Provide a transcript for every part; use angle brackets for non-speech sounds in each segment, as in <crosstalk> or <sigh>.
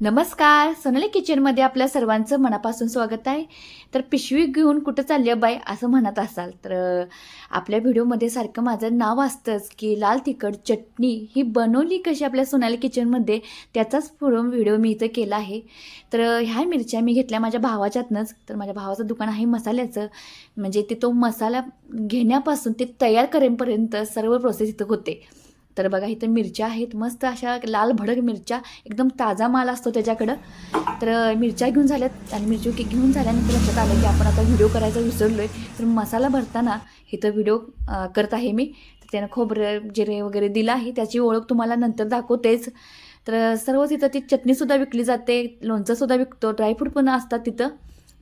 नमस्कार. सोनाली किचनमध्ये आपल्या सर्वांचं मनापासून स्वागत आहे. तर पिशवी घेऊन कुठं चालली बाय बाई असं म्हणत असाल तर आपल्या व्हिडिओमध्ये सारखं माझं नाव असतंच की लाल तिखट चटणी ही बनवली कशी आपल्या सोनाली किचनमध्ये त्याचाच पुढं व्हिडिओ मी इथं केला आहे. तर ह्या मिरच्या मी घेतल्या माझ्या भावाच्यातनंच. तर माझ्या भावाचं दुकान आहे मसाल्याचं. म्हणजे ते तो मसाला घेण्यापासून ते तयार करेपर्यंत सर्व प्रोसेस इथं होते. तर बघा इथं मिरच्या आहेत. मस्त अशा लाल भडक मिरच्या. एकदम ताजा माल असतो त्याच्याकडं. तर मिरच्या घेऊन झाल्यात आणि मिरची घेऊन झाल्यानंतर लक्षात आलं की आपण आता व्हिडिओ करायचा विसरलो आहे तर मसाला भरताना इथं व्हिडिओ करत आहे मी. तर त्यानं खोबरं जिरे वगैरे दिलं आहे. त्याची ओळख तुम्हाला नंतर दाखवतेच. तर सर्वच तिथं ती चटणीसुद्धा विकली जाते. लोणचंसुद्धा विकतो. ड्रायफ्रूट पण असतात तिथं.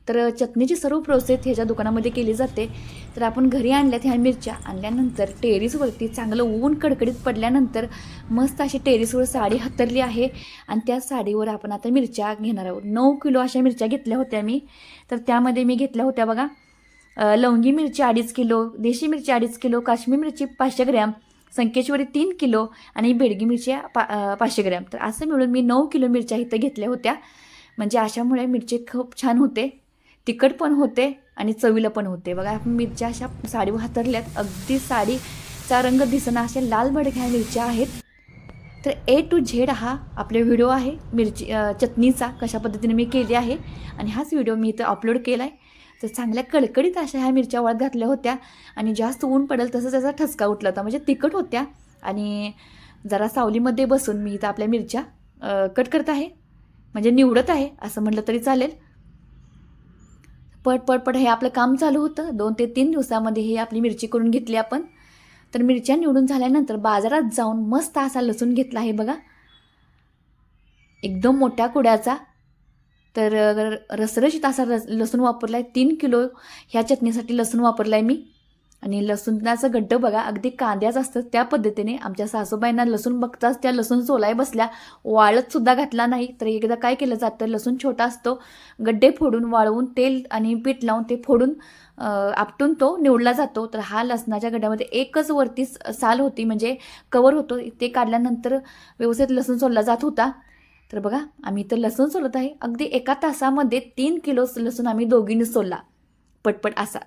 तर चटणीची सर्व प्रोसेस ह्याच्या दुकानामध्ये केली जाते. तर आपण घरी आणल्यात ह्या मिरच्या आणल्यानंतर टेरिसवरती चांगलं ऊन कडकडीत पडल्यानंतर मस्त अशी टेरिसवर साडी हतरली आहे. आणि त्या साडीवर आपण आता मिरच्या घेणार आहोत. नऊ किलो अशा मिरच्या घेतल्या होत्या मी. तर त्यामध्ये मी घेतल्या होत्या बघा. लवंगी मिरची अडीच किलो देशी मिरची अडीच किलो काश्मीर मिरची पाचशे ग्रॅम संकेश्वरी तीन किलो आणि बेडगी मिरची पा पाचशे ग्रॅम. तर असं मिळून मी नऊ किलो मिरच्या इथं घेतल्या होत्या. म्हणजे अशामुळे मिरची खूप छान होते. तिखट पण होते आणि चवीला पण होते. बघा मिरच्या अशा साडीवर हातरल्यात अगदी साडीचा रंग दिसणं अशा लाल भडक्या मिरच्या आहेत. तर ए टू झेड हा आपला व्हिडिओ आहे. मिरची चटणीचा कशा पद्धतीने मी केली आहे. आणि हाच व्हिडिओ मी इथं अपलोड केला आहे तर चांगल्या कडकडीत अशा ह्या मिरच्या वळत घातल्या होत्या. आणि जास्त ऊन पडेल तसं त्याचा ठसका उठला होता. म्हणजे तिखट होत्या. आणि जरा सावलीमध्ये बसून मी इथं आपल्या मिरच्या कट करत आहे. म्हणजे निवडत आहे असं म्हटलं तरी चालेल. पट पट पट हे आपलं काम चालू होतं. दोन ते तीन दिवसामध्ये ही आपली मिरची करून घेतली आपण. तर मिरच्या निवडून झाल्यानंतर बाजारात जाऊन मस्त असा लसूण घेतला आहे बघा. एकदम मोठ्या कुड्याचा. तर रसरशीत असा रस लसूण वापरला आहे तीन किलो ह्या चटणीसाठी लसूण वापरला आहे मी. आणि लसूणाचं गड्डं बघा अगदी कांद्याच असतं त्या पद्धतीने. आमच्या सासूबाईंना लसूण बघताच त्या लसूण सोलाय बसल्या. वाळत सुद्धा घातला नाही. तर एकदा काय केलं जातं? लसूण छोटा असतो. गड्डे फोडून वाळवून तेल आणि पीठ लावून ते फोडून आपटून तो निवडला जातो. तर हा लसणाच्या गड्ड्यामध्ये एकच वरती स- साल होती म्हणजे कवर होतो. ते काढल्यानंतर व्यवस्थित लसूण सोलला जात होता. तर बघा आम्ही इथं लसूण सोलत आहे. अगदी एका तासामध्ये तीन किलो लसूण आम्ही दोघींनी सोलला. पटपट असा.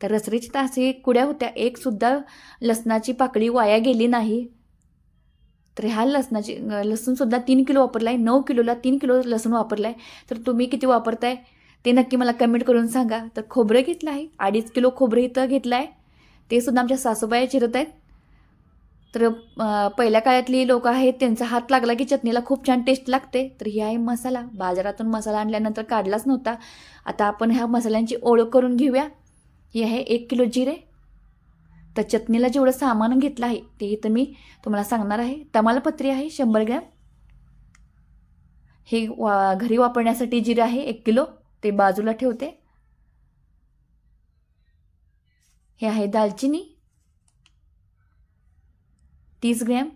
तर रसरीच्या तासी कुड्या होत्या? एकसुद्धा लसणाची पाकळी वाया गेली नाही. तर ह्या लसणाची लसूणसुद्धा तीन किलो वापरला आहे नऊ किलोला तीन किलो लसूण वापरला आहे तर तुम्ही किती वापरताय? ते नक्की मला कमेंट करून सांगा. तर खोबरं घेतलं आहे अडीच किलो खोबरं इथं घेतलं आहे ते सुद्धा आमच्या सासूबाई चिरत आहेत तर पहिल्या काळातली लोक आहेत त्यांचा हात लागला की चटणीला खूप छान टेस्ट लागते. तर ही आहे मसाला. बाजारातून मसाला आणल्यानंतर काढलाच नव्हता. आता आपण ह्या मसाल्यांची ओळख करून घेऊया. हे आहे एक किलो जिरे. तर चटणीला जेवढं सामान घेतलं आहे ते इथं मी तुम्हाला सांगणार आहे. तमालपत्री आहे शंभर ग्रॅम. हे वा घरी वापरण्यासाठी जिरे आहे एक किलो ते बाजूला ठेवते. हे आहे दालचिनी. तीस ग्रॅम.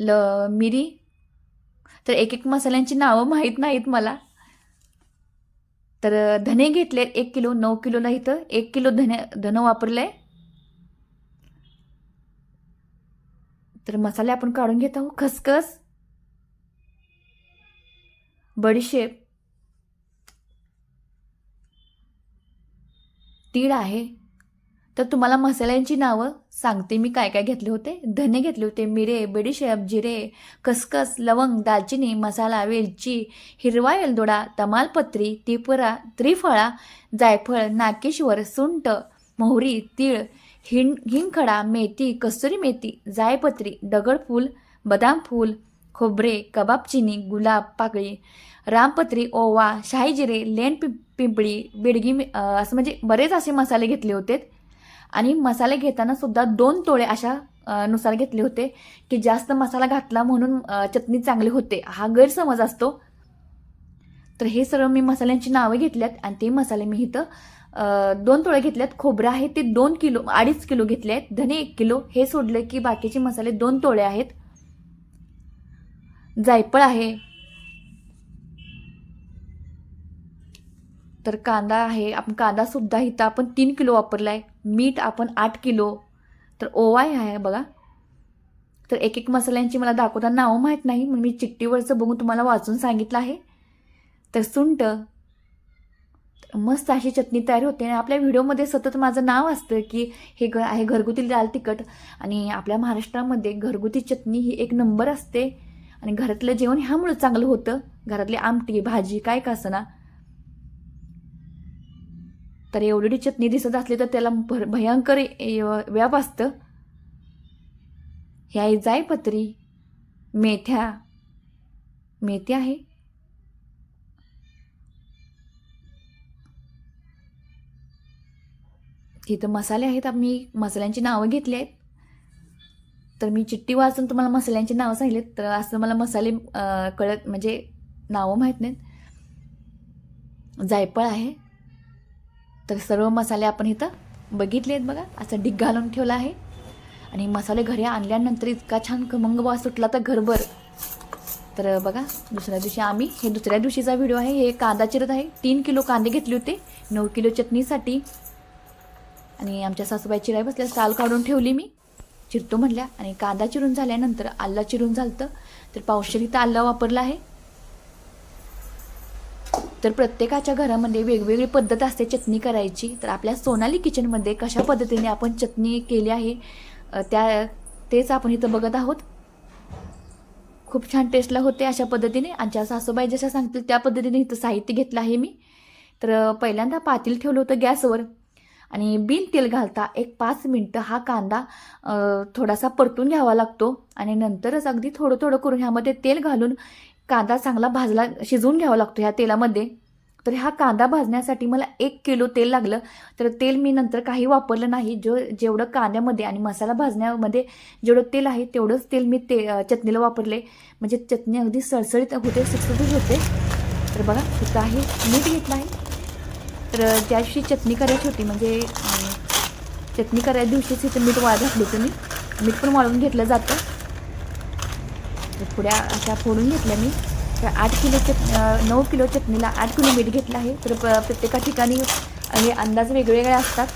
ल मिरी. तर एक एक मसाल्यांची नावं माहीत नाहीत मला. तर धने घेतले एक किलो नऊ किलोला इथं एक किलो धने धनं वापरलं. आहे तर मसाले आपण काढून घेत आहोत. खसखस. बडीशेप तीळ आहे. तर तुम्हाला मसाल्यांची नावं सांगते. मी काय काय घेतले होते? धने घेतले होते मिरे बडीशेप जिरे खसखस लवंग दालचिनी मसाला वेलची हिरवा एलदोडा तमालपत्री तिपुरा त्रिफळा जायफळ नाकेश्वर सुंट मोहरी तीळ हिंग हिंगखडा मेथी कसुरी मेथी जायपत्री दगडफूल बदाम फूल खोबरे कबाब चिनी गुलाब पाकळी रामपत्री ओवा शाही जिरे लेन पि पिंपळी बेडगी असं म्हणजे बरेच असे मसाले घेतले होते. आणि मसाले घेताना सुद्धा दोन तोळे अशा नुसार घेतले होते की जास्त मसाला घातला म्हणून चटणी चांगली होते. हा गैरसमज असतो. तर हे सर्व मी मसाल्यांची नावं घेतल्यात आणि ते मसाले मी इथं दोन तोळे घेतल्यात. खोबरं आहे ते दोन किलो अडीच किलो घेतले आहेत. धने एक किलो. हे सोडले की बाकीचे मसाले दोन तोळे आहेत. जायफळ आहे. तर कांदा आहे आपण कांदासुद्धा इथं आपण तीन किलो वापरला आहे. मीठ आपण आठ किलो. तर ओवाय आहे बघा. तर एक एक मसाल्यांची मला दाखवताना नावं माहीत नाही म्हणून मी चिठ्ठीवरचं बघून तुम्हाला वाचून सांगितलं आहे. तर सुंट. मस्त अशी चटणी तयार होते आणि आपल्या व्हिडिओमध्ये सतत माझं नाव असतं की हे घ आहे घरगुती लाल तिखट आणि आपल्या महाराष्ट्रामध्ये घरगुती चटणी ही एक नंबर असते. आणि घरातलं जेवण ह्यामुळं चांगलं होतं. घरातली आमटी भाजी काय का असना तर एवढी चटणी दिसत असली तर त्याला भयंकर व्याप असतं. हे जायपत्री मेथ्या. मेथी आहे. तिथं मसाले आहेत. आम्ही मसाल्यांची नावं घेतली आहेत. तर मी चिठ्ठी वाचून तुम्हाला मसाल्यांची नावं सांगितलेत. तर असं मला मसाले कळत म्हणजे नावं माहीत नाहीत. जायफळ आहे. तर सर्व मसाले आपण इथं बघितले आहेत बघा. असं डिग घालून ठेवला आहे. आणि मसाले घरी आणल्यानंतर इतका छान खमंग वास सुटला तर घरभर. तर बघा दुसऱ्या दिवशी आम्ही हे दुसऱ्या दिवशीचा व्हिडिओ आहे. हे कांदा चिरत आहे. तीन किलो कांदे घेतले होते. नऊ किलो चटणीसाठी. आणि आमच्या सासूबाई चिराय बसल्या साल काढून ठेवली मी. चिरतो म्हटल्या आणि कांदा चिरून झाल्यानंतर आल्ला चिरून झालं तर पावशेरी तर आल्ला वापरला आहे. तर प्रत्येकाच्या घरामध्ये वेगवेगळी पद्धत असते चटणी करायची. तर आपल्या सोनाली किचनमध्ये कशा पद्धतीने आपण चटणी केली आहे त्या तेच आपण इथं बघत आहोत. खूप छान टेस्टला होते अशा पद्धतीने. आमच्या सासूबाई जशा सांगतील त्या पद्धतीने इथं साहित्य घेतलं आहे मी. तर पहिल्यांदा पातील ठेवलं होतं गॅसवर. आणि बिन तेल घालता एक पाच मिनटं हा कांदा थोडासा परतून घ्यावा लागतो. आणि नंतरच अगदी थोडं थोडं करून ह्यामध्ये तेल घालून कांदा चांगला भाजला शिजवून घ्यावा लागतो ह्या तेलामध्ये. तर हा कांदा भाजण्यासाठी मला एक किलो तेल लागलं. तर तेल मी नंतर काही वापरलं नाही. जो जेवढं कांद्यामध्ये आणि मसाला भाजण्यामध्ये जेवढं तेल आहे तेवढंच तेल मी ते चटणीला वापरले. म्हणजे चटणी अगदी सळसळीत होते सुटसुटीत होते. तर बघा तिथं आहे मीठ घेतलं आहे. तर त्या दिवशी चटणी करायची होती. म्हणजे चटणी करायच्या दिवशीच इथं मीठ वाळ घातली होतं मी. मीठ पण वाळून घेतलं जातं. तर अशा फोडून घेतल्या मी. तर आठ किलो चट नऊ किलो चटणीला आठ किलो मीठ घेतलं आहे. तर प प्रत्येका ठिकाणी हे अंदाज वेगवेगळे असतात.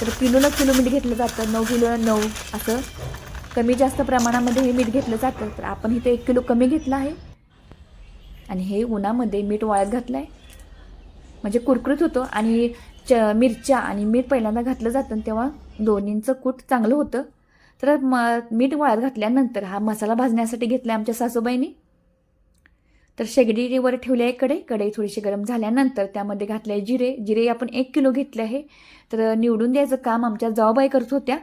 तर किलोला किलो मीठ घेतलं जातं. नऊ किलो नऊ असं कमी जास्त प्रमाणामध्ये हे मीठ घेतलं जातं. तर आपण इथे एक किलो कमी घेतलं आहे. आणि हे उन्हामध्ये मीठ वाळत घातलं आहे म्हणजे कुरकुरीत होतं आणि च मिरच्या आणि मीठ पहिल्यांदा घातलं जातं तेव्हा दोन्हींचं कूट चांगलं होतं. तर म मीठ वाळत घातल्यानंतर हा मसाला भाजण्यासाठी घेतला आमच्या सासूबाईंनी. तर शेगडीवर ठेवली आहे कढई. कढई थोडीशी गरम झाल्यानंतर त्यामध्ये घातले आहे जिरे. जिरे आपण एक किलो घेतले आहे. तर निवडून द्यायचं काम आमच्या जाऊबाई करत होत्या.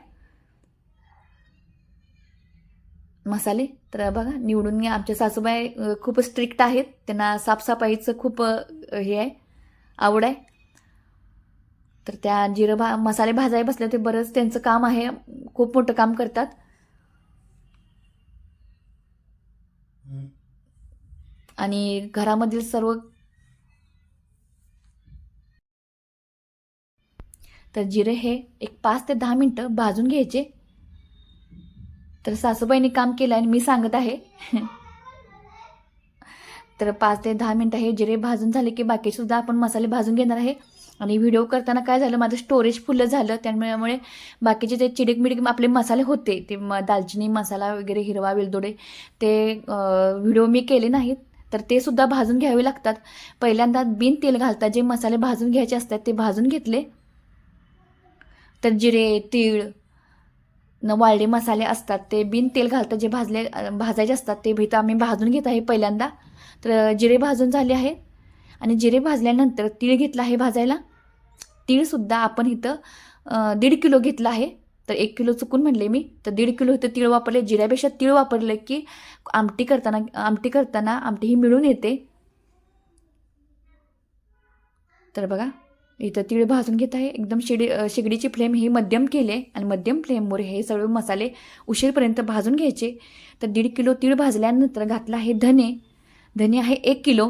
मसाले. तर बघा निवडून घ्या. आमच्या सासूबाई खूप स्ट्रिक्ट आहेत. त्यांना साफसफाईचं खूप हे आहे. आवड आहे. तर त्या जिरं भा मसाले भाजाय बसले ते बरंच त्यांचं काम आहे. खूप मोठं काम करतात. आणि घरामधील सर्व तर जिरे हे एक पाच ते दहा मिनटं भाजून घ्यायचे. तर सासूबाईंनी काम केलं आणि मी सांगत आहे. <laughs> तर पाच ते दहा मिनटं हे जिरे भाजून झाले की बाकीसुद्धा आपण मसाले भाजून घेणार आहे. आणि व्हिडिओ करताना काय झालं माझं स्टोरेज फुलं झालं त्यामुळे बाकीचे जे चिडीक मिडीक आपले मसाले होते ते म दालचिनी मसाला वगैरे हिरवा वेलदोडे ते व्हिडिओ मी केले नाहीत. तर ते सुद्धा भाजून घ्यावे लागतात. पहिल्यांदा बिन तेल घालता जे मसाले भाजून घ्यायचे असतात ते भाजून घेतले. तर जिरे तीळ न वाळले मसाले असतात ते बिन तेल घालता जे भाजले भाजायचे असतात ते भीत आम्ही भाजून घेत आहे पहिल्यांदा. तर जिरे भाजून झाले आहे. आणि जिरे भाजल्यानंतर तीळ घेतला आहे भाजायला. तीळसुद्धा आपण इथं दीड किलो घेतला आहे. तर एक किलो चुकून म्हणले मी. तर दीड किलो इथं तीळ वापरले. जिऱ्यापेक्षा तीळ वापरले की आमटी करताना आमटी करताना आमटी ही मिळून येते. तर बघा इथं तीळ भाजून घेत आहे. एकदम शिडी शेगडीची फ्लेम ही मध्यम केले. आणि मध्यम फ्लेमवर हे सर्व मसाले उशीरपर्यंत भाजून घ्यायचे. तर दीड किलो तीळ भाजल्यानंतर घातला आहे धने. धने आहे एक किलो.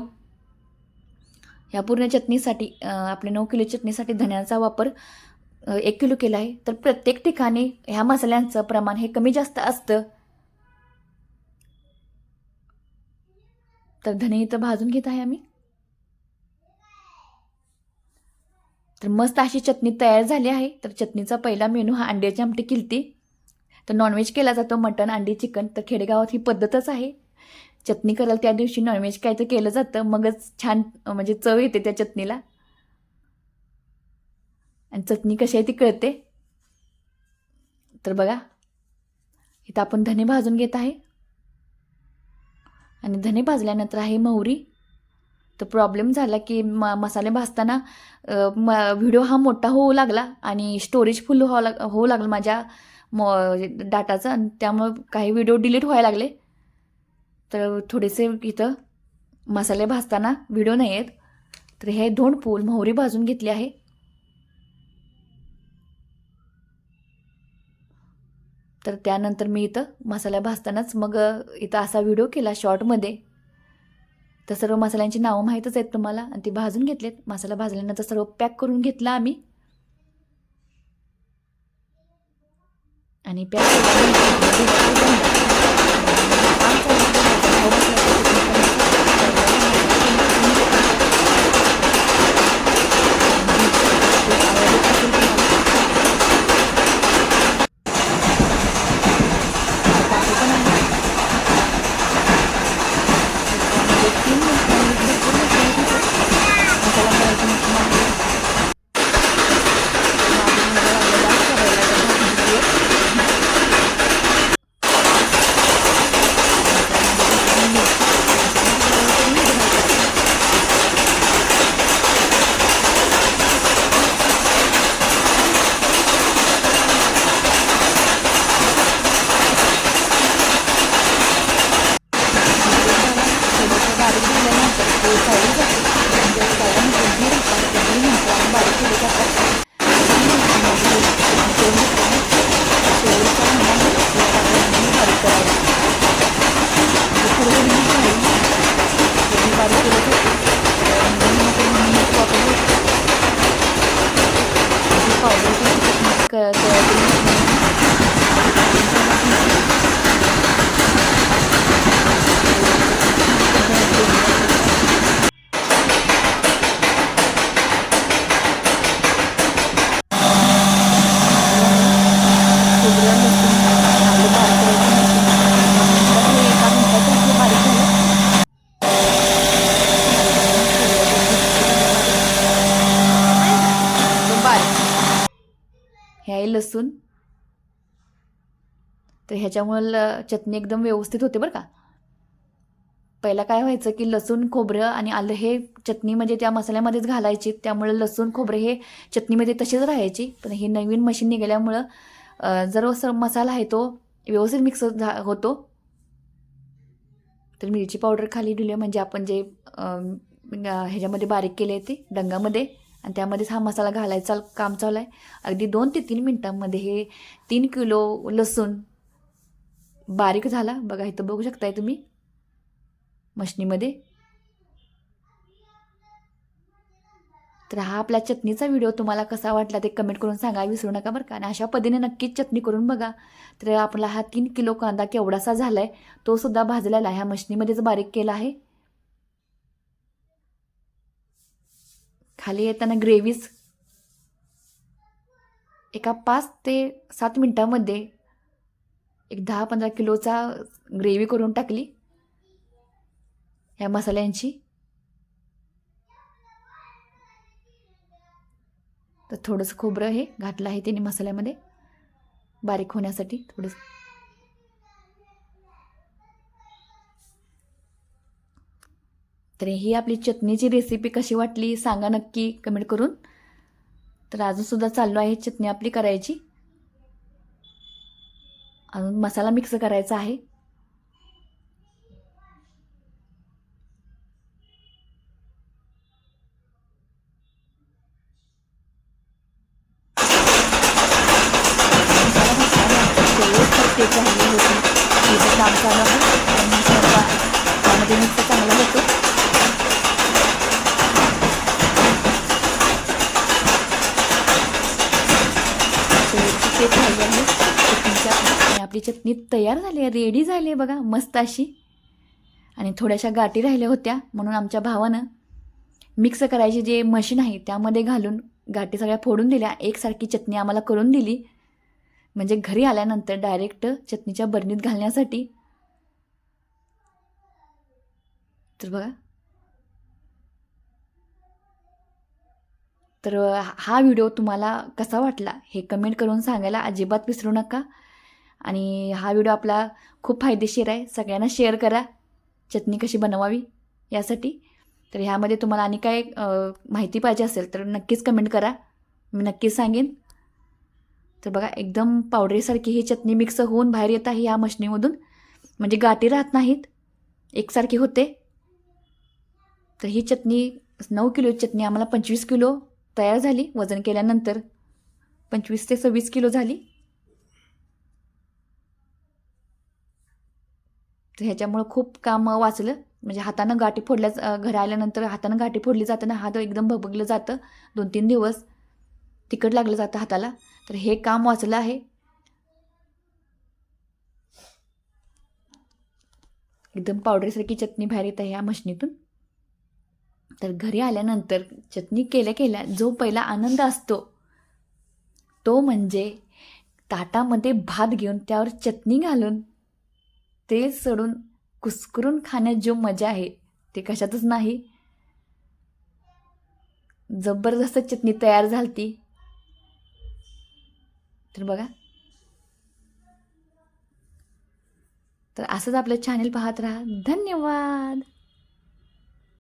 ह्या पूर्ण चटणीसाठी आपल्या नऊ किलो चटणीसाठी धन्याचा वापर एक किलो केला आहे. तर प्रत्येक ठिकाणी ह्या मसाल्यांचं प्रमाण हे कमी जास्त असतं. तर धने इथं भाजून घेत आहे आम्ही. तर मस्त अशी चटणी तयार झाली आहे. तर चटणीचा पहिला मेनू हा अंड्याची आमटी किलती. तर नॉनव्हेज केला जातो मटण अंडी चिकन. तर खेडेगावात ही पद्धतच आहे. चटणी करायला त्या दिवशी नॉनव्हेज काय तर केलं जातं मगच छान म्हणजे चव येते त्या चटणीला. आणि चटणी कशी आहे ती कळते. तर बघा इथं आपण धने भाजून घेत आहे. आणि धने भाजल्यानंतर आहे मोहरी. तर प्रॉब्लेम झाला की म मसाले भाजताना म व्हिडिओ हा मोठा होऊ लागला आणि स्टोरेज फुल व्हावं लाग होऊ लागलं माझ्या मॉ डाटाचं. आणि त्यामुळं काही व्हिडिओ डिलीट व्हायला लागले. तर थोडेसे इथं मसाले भाजताना व्हिडिओ नाही आहेत. तर हे दोन पूल मोहरी भाजून घेतली आहे. तर त्यानंतर मी इथं मसाला भाजतानाच मग इथं असा व्हिडिओ केला शॉर्टमध्ये तर सर्व मसाल्यांची नावं माहीतच आहेत तुम्हाला. आणि ती भाजून घेतलेत. मसाला भाजल्यानंतर सर्व पॅक करून घेतला आम्ही. आणि पॅक Thank you. हे आहे लसूण. तर ह्याच्यामुळं चटणी एकदम व्यवस्थित होते बरं का. पहिला काय व्हायचं की लसूण खोबरं आणि आलं हे चटणी म्हणजे त्या मसाल्यामध्येच घालायची. त्यामुळे लसूण खोबरं हे चटणीमध्ये तसेच राहायची. पण हे नवीन मशीन निघाल्यामुळं जर स मसाला आहे तो व्यवस्थित मिक्स झा होतो तर मिरची पावडर खाली दिली म्हणजे आपण जे ह्याच्यामध्ये बारीक केले आहे ते डंगामध्ये आणि त्यामध्येच हा मसाला घालायचा काम चालू आहे. अगदी दोन ते तीन मिनटांमध्ये हे तीन किलो लसूण बारीक झाला. बघा इथं बघू शकताय तुम्ही? मशनीमध्ये. तर हा आपल्या चटणीचा व्हिडिओ तुम्हाला कसा वाटला ते कमेंट करून सांगा. विसरू नका बरं का. आणि अशा पद्धतीने नक्कीच चटणी करून बघा. तर आपला हा तीन किलो कांदा केवढासा झाला आहे तो सुद्धा भाजलेला आहे. ह्या मशनीमध्येच बारीक केला आहे. खाली येताना ग्रेव्हीज एका पाच ते सात मिनटामध्ये एक दहा पंधरा किलोचा ग्रेव्ही करून टाकली. ह्या मसाल्यांची. तर थोडंसं खोबरं हे घातलं आहे तिने मसाल्यामध्ये. बारीक होण्यासाठी थोडंसं. तर ही आपली चटणीची रेसिपी कशी वाटली सांगा नक्की कमेंट करून. तर अजूनसुद्धा चाललो आहे चटणी आपली करायची. अजून मसाला मिक्स करायचा आहे. गाठी चटणी तयार झाली आहे रेडी झाली आहे बघा मस्त अशी. आणि थोड्याशा गाठी राहिल्या होत्या म्हणून आमच्या भावानं मिक्स करायची जे मशीन आहे त्यामध्ये घालून गाठी सगळ्या फोडून दिल्या. एकसारखी चटणी आम्हाला करून दिली. म्हणजे घरी आल्यानंतर डायरेक्ट चटणीच्या बरणीत घालण्यासाठी. तर बघा. तर हा व्हिडिओ तुम्हाला कसा वाटला हे कमेंट करून सांगायला अजिबात विसरू नका. आणि हा व्हिडिओ आपला खूप फायदेशीर आहे. सगळ्यांना शेअर करा. चटणी कशी बनवावी यासाठी. तर ह्यामध्ये तुम्हाला आणि काय माहिती पाहिजे असेल तर नक्कीच कमेंट करा. मी नक्कीच सांगेन. तर बघा एकदम पावडरीसारखी ही चटणी मिक्स होऊन बाहेर येत आहे ह्या मशनीमधून. म्हणजे गाठी राहत नाहीत. एकसारखी होते. तर ही चटणी नऊ किलो चटणी आम्हाला पंचवीस किलो तयार झाली. वजन केल्यानंतर पंचवीस ते सव्वीस किलो झाली. तर ह्याच्यामुळं खूप काम वाचलं. म्हणजे हातानं गाठी फोडल्या अ, घरी आल्यानंतर हातानं गाठी फोडली जाताना हात एकदम भबगलं जातं. दोन तीन दिवस तिखट लागलं जातं हाताला. तर हे काम वाचलं आहे. एकदम पावडरीसारखी चटणी बाहेर येत आहे या मशनीतून. तर घरी आल्यानंतर चटणी केल्या केल्या जो पहिला आनंद असतो तो म्हणजे ताटामध्ये भात घेऊन त्यावर चटणी घालून तेल सोडून कुस्करून खाण्यात जो मजा आहे ते कशातच नाही. जबरदस्त चटणी तयार झालती. तर बघा. तर असंच आपलं चॅनल पाहत राहा. धन्यवाद!